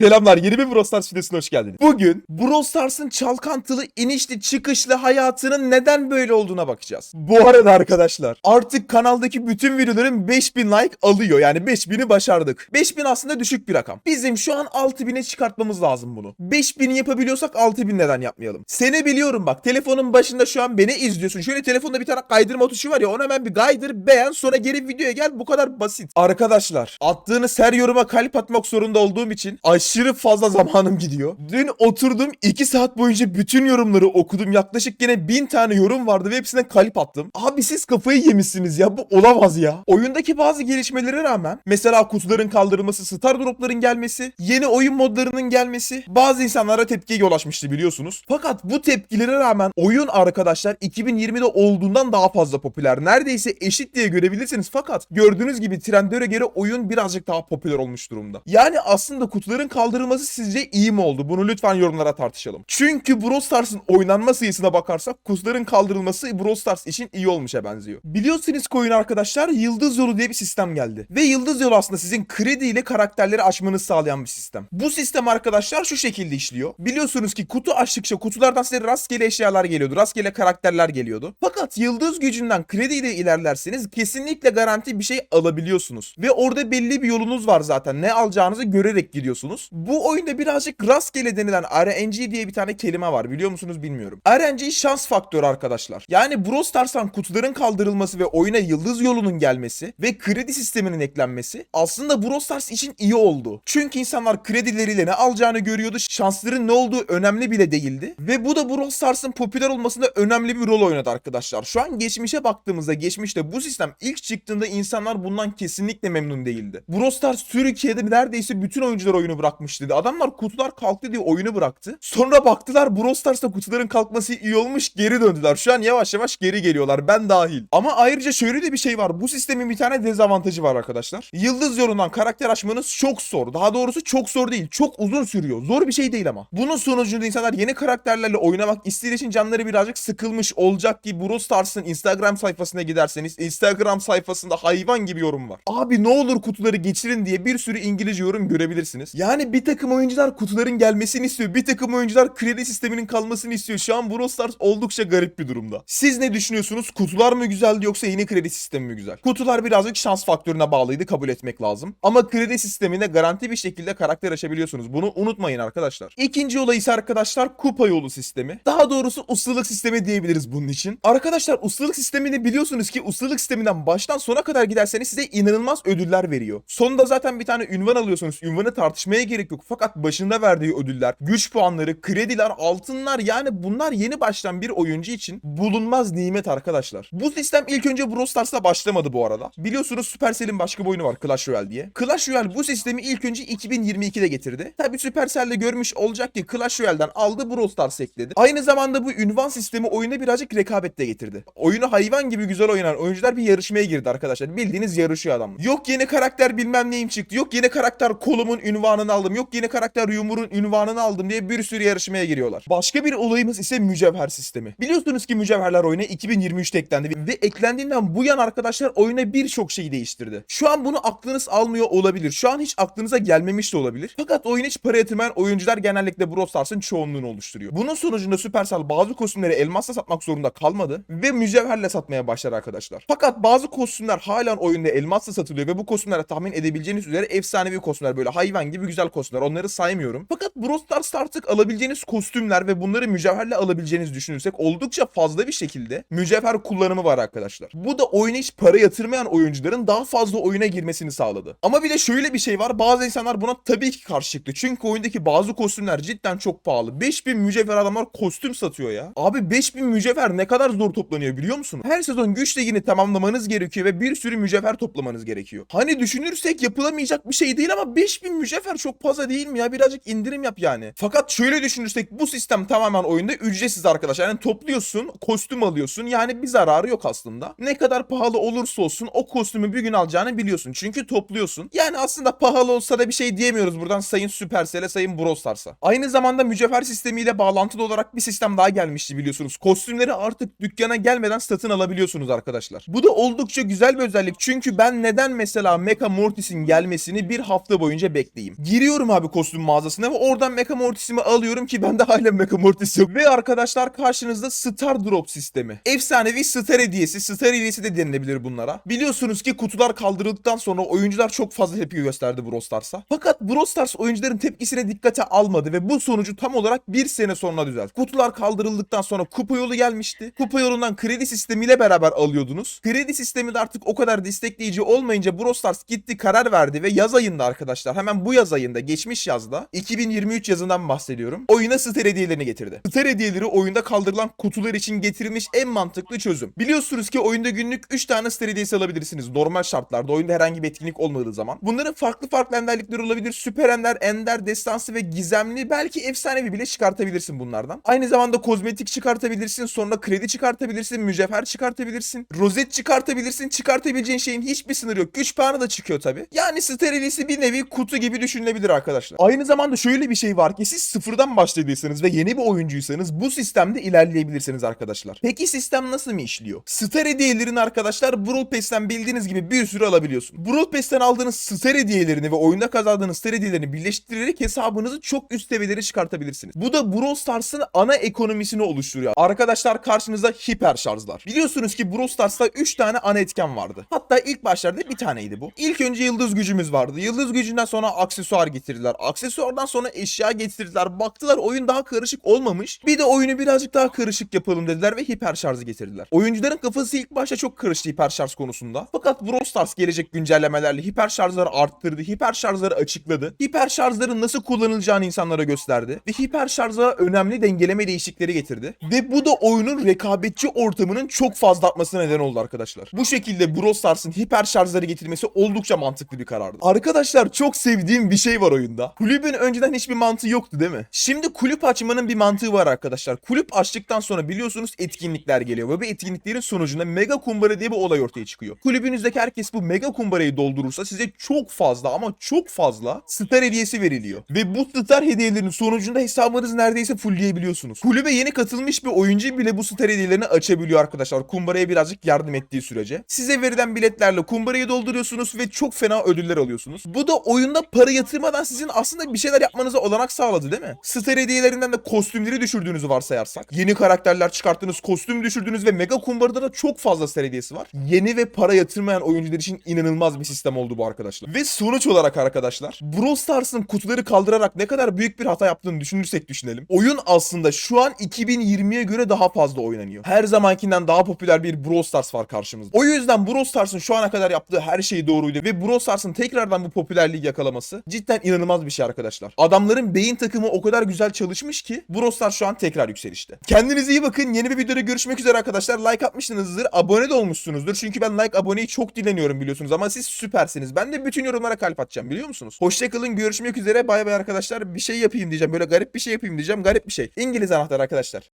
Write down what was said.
Selamlar yeni bir Brawl Stars videosuna hoş geldiniz. Bugün Brawl Stars'ın çalkantılı inişli çıkışlı hayatının neden böyle olduğuna bakacağız. Bu arada arkadaşlar artık kanaldaki bütün videolarım 5000 like alıyor. Yani 5000'i başardık. 5000 aslında düşük bir rakam. Bizim şu an 6000'e çıkartmamız lazım bunu. 5000'i yapabiliyorsak 6000 neden yapmayalım? Seni biliyorum bak telefonun başında şu an beni izliyorsun. Şöyle telefonda bir tane kaydırma tuşu var ya ona hemen bir kaydır beğen sonra geri videoya gel bu kadar basit. Arkadaşlar attığınız her yoruma kalp atmak zorunda olduğum için aşırı fazla zamanım gidiyor. Dün oturdum 2 saat boyunca bütün yorumları okudum. Yaklaşık yine 1000 tane yorum vardı ve hepsine kalp attım. Abi siz kafayı yemişsiniz ya bu olamaz ya. Oyundaki bazı gelişmelere rağmen mesela kutuların kaldırılması, star dropların gelmesi, yeni oyun modlarının gelmesi bazı insanlara tepkiye yol açmıştı biliyorsunuz. Fakat bu tepkilere rağmen oyun arkadaşlar 2020'de olduğundan daha fazla popüler. Neredeyse eşit diye görebilirsiniz fakat gördüğünüz gibi trendlere göre oyun birazcık daha popüler olmuş durumda. Yani aslında kutuların kaldırılması sizce iyi mi oldu? Bunu lütfen yorumlara tartışalım. Çünkü Brawl Stars'ın oynanma sayısına bakarsak kutuların kaldırılması Brawl Stars için iyi olmuşa benziyor. Biliyorsunuz ki oyun arkadaşlar Yıldız Yolu diye bir sistem geldi. Ve Yıldız Yolu aslında sizin kredi ile karakterleri açmanızı sağlayan bir sistem. Bu sistem arkadaşlar şu şekilde işliyor. Biliyorsunuz ki kutu açtıkça kutulardan size rastgele eşyalar geliyordu. Rastgele karakterler geliyordu. Fakat yıldız gücünden kredi ile ilerlerseniz kesinlikle garanti bir şey alabiliyorsunuz. Ve orada belli bir yolunuz var zaten. Ne alacağınızı görerek gidiyorsunuz. Bu oyunda birazcık rastgele denilen RNG diye bir tane kelime var. Biliyor musunuz bilmiyorum. RNG şans faktörü arkadaşlar. Yani Brawl Stars'tan kutuların kaldırılması ve oyuna yıldız yolunun gelmesi ve kredi sisteminin eklenmesi aslında Brawl Stars için iyi oldu. Çünkü insanlar kredileriyle ne alacağını görüyordu. Şansların ne olduğu önemli bile değildi. Ve bu da Brawl Stars'ın popüler olmasında önemli bir rol oynadı arkadaşlar. Şu an geçmişe baktığımızda geçmişte bu sistem ilk çıktığında insanlar bundan kesinlikle memnun değildi. Brawl Stars Türkiye'de neredeyse bütün oyuncular oyunu bırakmıştı. Adamlar kutular kalktı diye oyunu bıraktı. Sonra baktılar Brawl Stars'ta kutuların kalkması iyi olmuş geri döndüler. Şu an yavaş yavaş geri geliyorlar ben dahil. Ama ayrıca şöyle de bir şey var. Bu sistemin bir tane dezavantajı var arkadaşlar. Yıldız yolundan karakter açmanız çok zor. Daha doğrusu çok zor değil. Çok uzun sürüyor. Zor bir şey değil ama. Bunun sonucunda insanlar yeni karakterlerle oynamak istediği için canları birazcık sıkılmış olacak ki Brawl Stars'ın Instagram sayfasına giderseniz Instagram sayfasında hayvan gibi yorum var. Abi ne olur kutuları geçirin diye bir sürü İngilizce yorum görebilirsiniz. Yani bir takım oyuncular kutuların gelmesini istiyor. Bir takım oyuncular kredi sisteminin kalmasını istiyor. Şu an Brawl Stars oldukça garip bir durumda. Siz ne düşünüyorsunuz? Kutular mı güzeldi yoksa yeni kredi sistemi mi güzel? Kutular birazcık şans faktörüne bağlıydı kabul etmek lazım. Ama kredi sisteminde garanti bir şekilde karakter açabiliyorsunuz. Bunu unutmayın arkadaşlar. İkinci olay ise arkadaşlar kupa yolu sistemi. Daha doğrusu ustalık sistemi diyebiliriz bunun için. Arkadaşlar ustalık sistemini biliyorsunuz ki ustalık sisteminden baştan sona kadar giderseniz size inanılmaz ödüller veriyor. Sonunda zaten bir tane ünvan alıyorsunuz. Ünvanı tartışmaya gerek yok. Fakat başında verdiği ödüller, güç puanları, krediler, altınlar yani bunlar yeni başlayan bir oyuncu için bulunmaz nimet arkadaşlar. Bu sistem ilk önce Brawl Stars'ta başlamadı bu arada. Biliyorsunuz Supercell'in başka bir oyunu var Clash Royale diye. Clash Royale bu sistemi ilk önce 2022'de getirdi. Tabi Supercell de görmüş olacak ki Clash Royale'den aldı Brawl Stars ekledi. Aynı zamanda bu ünvan sistemi oyuna birazcık rekabet de getirdi. Oyunu hayvan gibi güzel oynayan oyuncular bir yarışmaya girdi arkadaşlar. Bildiğiniz yarışıyor adam. Yok yeni karakter bilmem neyim çıktı. Yok yeni karakter kolumun ünvanını aldım. Yok yeni karakter yumurun ünvanını aldım diye bir sürü yarışmaya giriyorlar. Başka bir olayımız ise mücevher sistemi. Biliyorsunuz ki mücevherler oyuna 2023'te eklendi ve eklendiğinden bu yan arkadaşlar oyuna birçok şeyi değiştirdi. Şu an bunu aklınız almıyor olabilir. Şu an hiç aklınıza gelmemiş de olabilir. Fakat oyuna hiç para yatırmayan oyuncular genellikle Brawl Stars'ın çoğunluğunu oluşturuyor. Bunun sonucunda Supercell bazı kostümleri elmasla satmak zorunda kalmadı ve mücevherle satmaya başladı arkadaşlar. Fakat bazı kostümler halen oyunda elmasla satılıyor ve bu kostümlere tahmin edebileceğiniz üzere efsanevi kostümler böyle hayvan gibi güzel kostümler. Onları saymıyorum. Fakat Brawl Stars'ta artık alabileceğiniz kostümler ve bunları mücevherle alabileceğinizi düşünürsek oldukça fazla bir şekilde mücevher kullanımı var arkadaşlar. Bu da oyuna hiç para yatırmayan oyuncuların daha fazla oyuna girmesini sağladı. Ama bir de şöyle bir şey var. Bazı insanlar buna tabii ki karşı çıktı. Çünkü oyundaki bazı kostümler cidden çok pahalı. 5000 mücevher adamlar kostüm satıyor ya. Abi 5000 mücevher ne kadar zor toplanıyor biliyor musun? Her sezon güç ligini tamamlamanız gerekiyor ve bir sürü mücevher toplamanız gerekiyor. Hani düşünürsek yapılamayacak bir şey değil ama 5000 mücevher çok fazla değil mi ya? Birazcık indirim yap yani. Fakat şöyle düşünürsek bu sistem tamamen oyunda ücretsiz arkadaşlar. Yani topluyorsun, kostüm alıyorsun. Yani bir zararı yok aslında. Ne kadar pahalı olursa olsun o kostümü bir gün alacağını biliyorsun. Çünkü topluyorsun. Yani aslında pahalı olsa da bir şey diyemiyoruz buradan Sayın Supercell'e, Sayın Brawl. Aynı zamanda mücevher sistemiyle bağlantılı olarak bir sistem daha gelmişti biliyorsunuz. Kostümleri artık dükkana gelmeden satın alabiliyorsunuz arkadaşlar. Bu da oldukça güzel bir özellik. Çünkü ben neden mesela Mecha Mortis'in gelmesini bir hafta boyunca bekleyeyim? Girip Giriyorum abi kostüm mağazasına ve oradan Mecha Mortis'imi alıyorum ki bende hala Mecha Mortis yok. Ve arkadaşlar karşınızda Star Drop sistemi. Efsanevi Star hediyesi, Star hediyesi de denilebilir bunlara. Biliyorsunuz ki kutular kaldırıldıktan sonra oyuncular çok fazla tepki gösterdi Brawl Stars'a. Fakat Brawl Stars oyuncuların tepkisine dikkate almadı ve bu sonucu tam olarak bir sene sonra düzeltti. Kutular kaldırıldıktan sonra kupa yolu gelmişti. Kupa yolundan kredi sistemiyle beraber alıyordunuz. Kredi sistemi de artık o kadar destekleyici olmayınca Brawl Stars gitti karar verdi ve yaz ayında arkadaşlar hemen bu yaz ayında geçmiş yazda 2023 yazından bahsediyorum. Oyuna Star hediyelerini getirdi. Star hediyeleri oyunda kaldırılan kutular için getirilmiş en mantıklı çözüm. Biliyorsunuz ki oyunda günlük 3 tane Star hediyesi alabilirsiniz. Normal şartlarda oyunda herhangi bir etkinlik olmadığı zaman. Bunların farklı farklı enderlikleri olabilir. Süper ender, ender, destansı ve gizemli belki efsanevi bile çıkartabilirsin bunlardan. Aynı zamanda kozmetik çıkartabilirsin. Sonra kredi çıkartabilirsin. Mücevher çıkartabilirsin. Rozet çıkartabilirsin. Çıkartabileceğin şeyin hiçbir sınırı yok. Güç puanı da çıkıyor tabi. Yani Star bir nevi kutu gibi düşünülebilir arkadaşlar. Aynı zamanda şöyle bir şey var ki siz sıfırdan başladıysanız ve yeni bir oyuncuysanız bu sistemde ilerleyebilirsiniz arkadaşlar. Peki sistem nasıl mı işliyor? Star hediyelerini arkadaşlar Brawl Pass'ten bildiğiniz gibi bir sürü alabiliyorsun. Brawl Pass'ten aldığınız Star hediyelerini ve oyunda kazandığınız Star hediyelerini birleştirerek hesabınızı çok üst seviyelere çıkartabilirsiniz. Bu da Brawl Stars'ın ana ekonomisini oluşturuyor. Arkadaşlar karşınızda hiper şarjlar. Biliyorsunuz ki Brawl Stars'ta 3 tane ana etken vardı. Hatta ilk başlarda bir taneydi bu. İlk önce yıldız gücümüz vardı. Yıldız gücünden sonra aksesuar getirdiler. Aksesuardan sonra eşya getirdiler. Baktılar oyun daha karışık olmamış. Bir de oyunu birazcık daha karışık yapalım dediler ve hiper şarjı getirdiler. Oyuncuların kafası ilk başta çok karıştı hiper şarj konusunda. Fakat Brawl Stars gelecek güncellemelerle hiper şarjları arttırdı. Hiper şarjları açıkladı. Hiper şarjların nasıl kullanılacağını insanlara gösterdi. Ve hiper şarja önemli dengeleme değişiklikleri getirdi. Ve bu da oyunun rekabetçi ortamının çok fazla artmasına neden oldu arkadaşlar. Bu şekilde Brawl Stars'ın hiper şarjları getirmesi oldukça mantıklı bir karardı. Arkadaşlar çok sevdiğim bir şey var oyunda. Kulübün önceden hiçbir mantığı yoktu değil mi? Şimdi kulüp açmanın bir mantığı var arkadaşlar. Kulüp açtıktan sonra biliyorsunuz etkinlikler geliyor ve bu etkinliklerin sonucunda mega kumbara diye bir olay ortaya çıkıyor. Kulübünüzdeki herkes bu mega kumbarayı doldurursa size çok fazla ama çok fazla star hediyesi veriliyor. Ve bu star hediyelerinin sonucunda hesabınızı neredeyse fullleyebiliyorsunuz. Kulübe yeni katılmış bir oyuncu bile bu star hediyelerini açabiliyor arkadaşlar. Kumbaraya birazcık yardım ettiği sürece. Size verilen biletlerle kumbarayı dolduruyorsunuz ve çok fena ödüller alıyorsunuz. Bu da oyunda para yatırmadan sizin aslında bir şeyler yapmanıza olanak sağladı değil mi? Star hediyelerinden de kostümleri düşürdüğünüzü varsayarsak. Yeni karakterler çıkarttınız, kostüm düşürdünüz ve mega kumbarada da çok fazla star hediyesi var. Yeni ve para yatırmayan oyuncular için inanılmaz bir sistem oldu bu arkadaşlar. Ve sonuç olarak arkadaşlar Brawl Stars'ın kutuları kaldırarak ne kadar büyük bir hata yaptığını düşünürsek düşünelim. Oyun aslında şu an 2020'ye göre daha fazla oynanıyor. Her zamankinden daha popüler bir Brawl Stars var karşımızda. O yüzden Brawl Stars'ın şu ana kadar yaptığı her şey doğruydu ve Brawl Stars'ın tekrardan bu popülerliği yakalaması cidden inanılmaz bir şey arkadaşlar. Adamların beyin takımı o kadar güzel çalışmış ki Brawl Stars şu an tekrar yükselişte. Kendinize iyi bakın. Yeni bir videoda görüşmek üzere arkadaşlar. Like atmışsınızdır. Abone de olmuşsunuzdur. Çünkü ben like aboneyi çok dileniyorum biliyorsunuz ama siz süpersiniz. Ben de bütün yorumlara kalp atacağım biliyor musunuz? Hoşçakalın. Görüşmek üzere. Bay bay arkadaşlar. Bir şey yapayım diyeceğim. Böyle garip bir şey yapayım diyeceğim. Garip bir şey. İngiliz anahtar arkadaşlar.